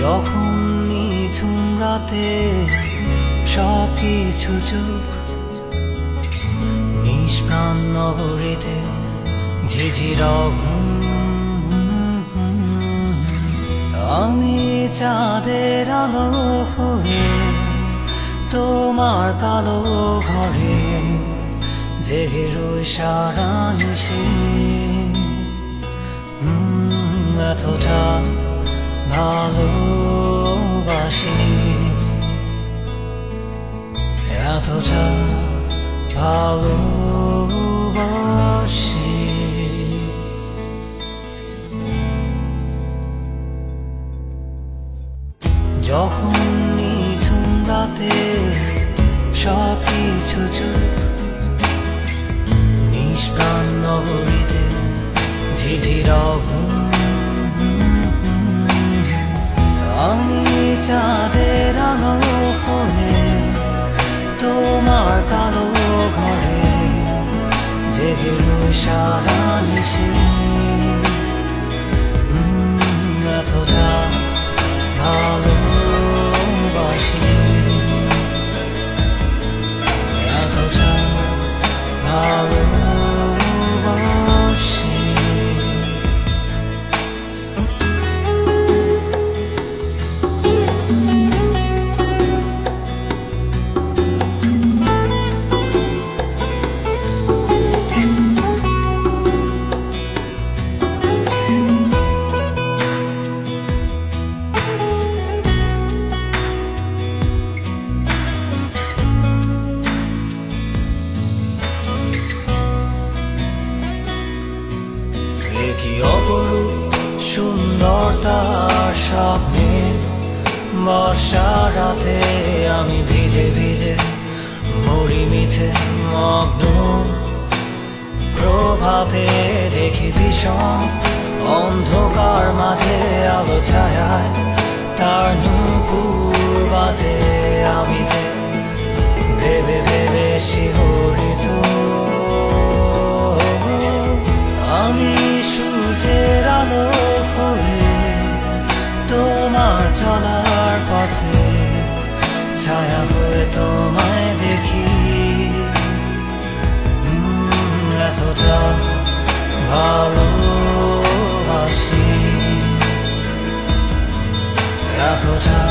যখন নিঝুম রাতে সব কিছু চুপ, নিষ্প্রাণ নগরীতে ঝিঝির ঘুম আমি চাঁদের আলো হয়ে তোমার কালো ঘরে জেগে রই সারা নিশে। এতটা ভালোবাসি। এতটা ভালোবাসি। যখন নিঝুম রাতে সব কিছু চুপ চাঁদের আলো হয়ে তোমার কালো ঘরে জেগে সারা নিশে। কি অপরূপ সুন্দর তার স্বপ্নে? বর্ষা রাতে আমি ভিজে ভিজে মরি মিছে মগ্ন। প্রভাতে দেখি ভীষণ অন্ধকার মাঝে আলো ছায়ায় তার ভালোবাসি এতটা